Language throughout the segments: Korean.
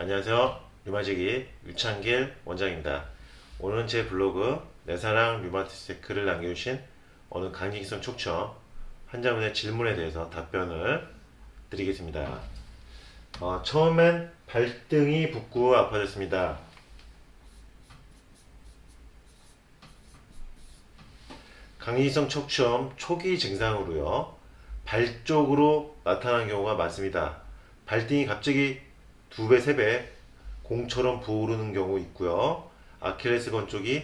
안녕하세요. 류마지기 유창길 원장입니다. 오늘은 제 블로그 내 사랑 류마티스트에 글을 남겨주신 어느 강직성 촉청 환자분의 질문에 대해서 답변을 드리겠습니다. 어, 처음엔 발등이 붓고 아파졌습니다. 강의성 척추염 초기 증상으로요. 발 쪽으로 나타나는 경우가 많습니다. 발등이 갑자기 두 배, 세 배 공처럼 부어오르는 경우 있고요. 아킬레스건 쪽이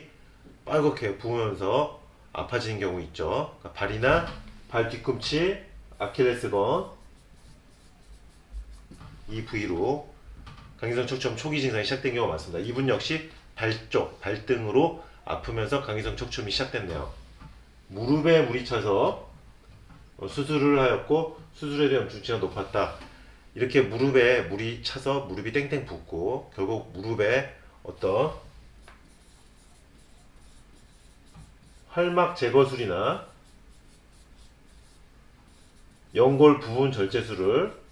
빨갛게 부으면서 아파지는 경우 있죠. 그러니까 발이나 발 뒤꿈치, 아킬레스건 이 부위로 강기성 척추염 초기 증상이 시작된 경우가 많습니다. 이분 역시 발 쪽, 발등으로 아프면서 강기성 척추염이 시작됐네요. 무릎에 물이 차서 어, 수술을 하였고 수술에 대한 염증치가 높았다. 이렇게 무릎에 물이 차서 무릎이 땡땡 붓고 결국 무릎에 어떤 활막 제거술이나 연골 부분 절제술을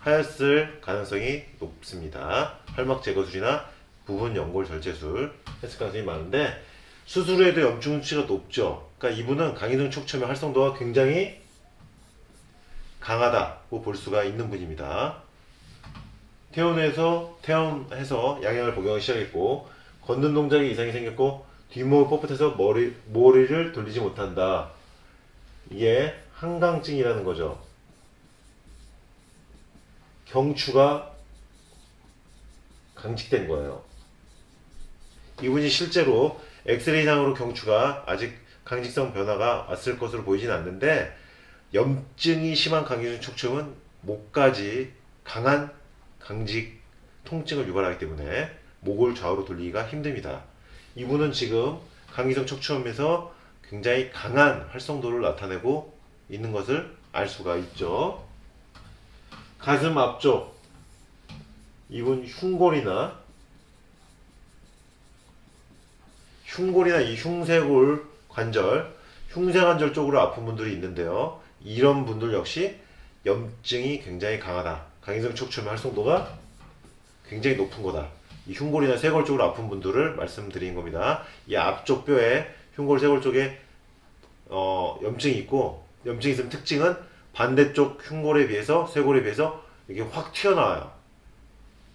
하였을 가능성이 높습니다. 활막 제거술이나 부분 연골 절제술 했을 가능성이 많은데 수술에도 염증치가 높죠. 그러니까 이분은 강인성 촉첨의 활성도가 굉장히 강하다고 볼 수가 있는 분입니다. 퇴원해서 퇴원해서 양약을 복용하기 시작했고 걷는 동작에 이상이 생겼고 뒷목을 뻣뻣해서 머리 머리를 돌리지 못한다. 이게 한강증이라는 거죠. 경추가 강직된 거예요. 이분이 실제로 엑스레이상으로 경추가 아직 강직성 변화가 왔을 것으로 보이진 않는데 염증이 심한 강기중 척추염은 목까지 강한 강직 통증을 유발하기 때문에 목을 좌우로 돌리기가 힘듭니다. 이분은 지금 강기성 척추염에서 굉장히 강한 활성도를 나타내고 있는 것을 알 수가 있죠. 가슴 앞쪽 이분 흉골이나 흉골이나 이 흉쇄골 관절, 흉쇄관절 쪽으로 아픈 분들이 있는데요. 이런 분들 역시 염증이 굉장히 강하다. 강인성 척추염의 활성도가 굉장히 높은 거다. 이 흉골이나 쇄골 쪽으로 아픈 분들을 말씀드린 겁니다. 이 앞쪽 뼈에 흉골, 쇄골 쪽에 어, 염증이 있고 염증이 있으면 특징은 반대쪽 흉골에 비해서 쇄골에 비해서 이게 확 튀어나와요.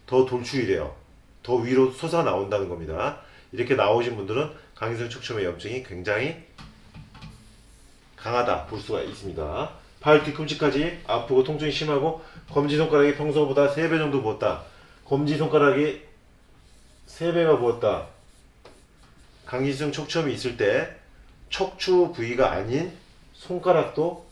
더 돌출이래요. 더 위로 솟아 나온다는 겁니다. 이렇게 나오신 분들은 강인성 척추염의 염증이 굉장히 강하다 볼 수가 있습니다. 발 뒤꿈치까지 아프고 통증이 심하고 검지손가락이 평소보다 3배 정도 부었다. 검지손가락이 3배가 부었다. 강인성 척추염이 있을 때 척추 부위가 아닌 손가락도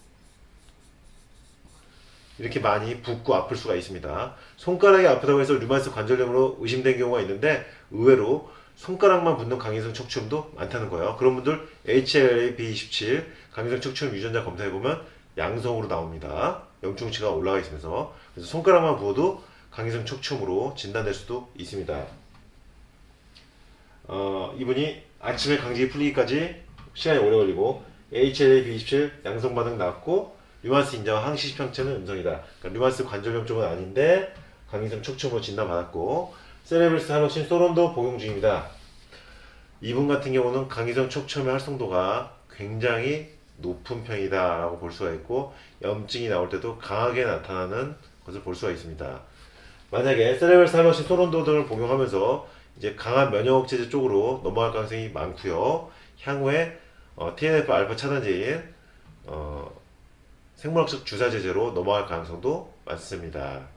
이렇게 많이 붓고 아플 수가 있습니다. 손가락이 아프다고 해서 류마티스 관절염으로 의심된 경우가 있는데 의외로 손가락만 붓는 강인성 척추염도 많다는 거예요. 그런 분들 HLA-B27 강인성 척추염 유전자 검사해 보면 양성으로 나옵니다. 염증치가 올라가 있으면서 그래서 손가락만 부어도 강인성 척추염으로 진단될 수도 있습니다. 어, 이분이 아침에 강직이 풀리기까지 시간이 오래 걸리고 HLA-B27 양성 반응 나왔고 류마스 인자와 항시 평체는 음성이다. 그러니까 류마스 관절염 쪽은 아닌데 강인성 척추염으로 진단받았고 세레브리스 할록신 소론도 복용 중입니다. 이분 같은 경우는 강인성 척추염의 활성도가 굉장히 높은 편이다 라고 볼 수가 있고 염증이 나올 때도 강하게 나타나는 것을 볼 수가 있습니다. 만약에 세레브리스 할록신 소론도 등을 복용하면서 이제 강한 면역 억제제 쪽으로 넘어갈 가능성이 많고요. 향후에 어, TNF 알파 차단제인 어, 생물학적 주사 제제로 넘어갈 가능성도 많습니다.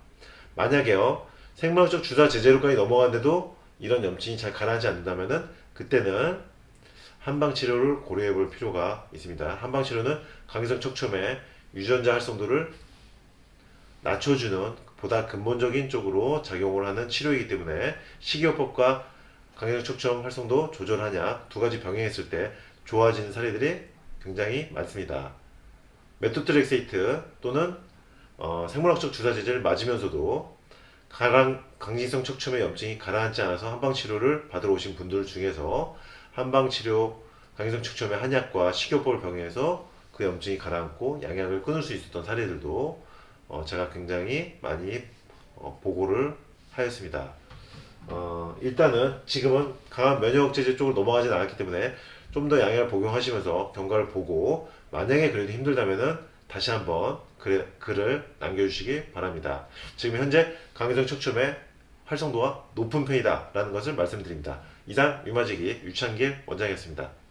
만약에요 생물학적 주사 제제로까지 넘어갔는데도 이런 염증이 잘 가라앉지 않는다면은 그때는 한방 치료를 고려해 볼 필요가 있습니다. 한방 치료는 강기성 척추염의 유전자 활성도를 낮춰주는 보다 근본적인 쪽으로 작용을 하는 치료이기 때문에 식이요법과 강기성 척추염 활성도 조절하냐 두 가지 병행했을 때 좋아지는 사례들이 굉장히 많습니다. 메토트렉세이트 또는 어, 생물학적 주사 제제를 맞으면서도 가랑, 강진성 척추염의 염증이 가라앉지 않아서 한방 치료를 받으러 오신 분들 중에서 한방 치료 강진성 척추염의 한약과 식이요법을 병행해서 그 염증이 가라앉고 양약을 끊을 수 있었던 사례들도 어, 제가 굉장히 많이 어, 보고를 하였습니다. 어, 일단은 지금은 강한 면역제제 쪽으로 넘어가진 않았기 때문에 좀 더 양해를 복용하시면서 경과를 보고 만약에 그래도 힘들다면은 다시 한번 글, 글을 남겨주시기 바랍니다. 지금 현재 강의성 척춤의 활성도가 높은 편이다 라는 것을 말씀드립니다. 이상 유마지기 유창길 원장이었습니다.